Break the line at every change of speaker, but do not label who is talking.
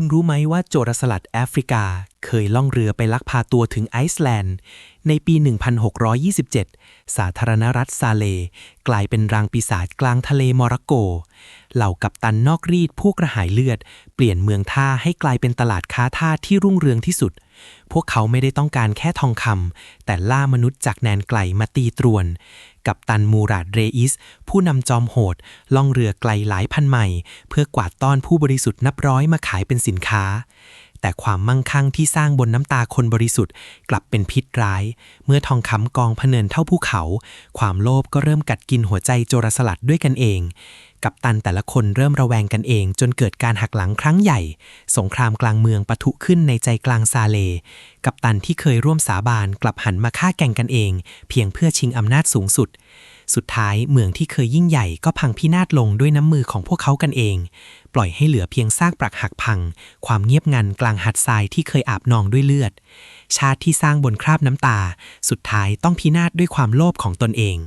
คุณรู้ไหมว่าโจรสลัดแอฟริกา เคยล่องเรือไปลักพาตัวถึงไอซ์แลนด์ ในปี 1627 สาธารณรัฐซาเล กลายเป็นรังปีศาจกลางทะเลมอร็อกโก เหล่ากัปตันนอกรีดผู้กระหายเลือด เปลี่ยนเมืองท่าให้กลายเป็นตลาดค้าท่าที่รุ่งเรืองที่สุด พวกเขาไม่ได้ต้องการแค่ทองคำแต่ล่ามนุษย์จากแดนไกลมาตีตรวน กัปตันมูราดเรอิส ผู้นำจอมโหด ล่องเรือไกลหลายพันไมล์เพื่อกวาดต้อนผู้บริสุทธิ์นับร้อยมาขายเป็นสินค้า แต่ความมั่งคั่งที่สร้างบนน้ำตาคนบริสุทธิ์ กลับเป็นพิษร้าย เมื่อทองคำกองพเนินเท่าภูเขา ความโลภก็เริ่มกัดกินหัวใจโจรสลัดด้วยกันเอง กัปตันแต่ละคนเริ่มระแวงกันเอง จนเกิดการหักหลังครั้งใหญ่ สงครามกลางเมืองปะทุขึ้นในใจกลางซาเล กัปตันที่เคยร่วมสาบานกลับหันมาฆ่าแก่งกันเอง เพียงเพื่อชิงอำนาจสูงสุด สุดท้ายเมืองที่เคยยิ่งใหญ่ก็พังพินาศลงด้วยน้ำมือของพวกเขากันเอง ปล่อยให้เหลือเพียงซากปรักหักพัง ความเงียบงันกลางหัดทรายที่เคยอาบนองด้วยเลือด ชาติที่สร้างบนคราบน้ำตา สุดท้ายต้องพินาศด้วยความโลภของตนเอง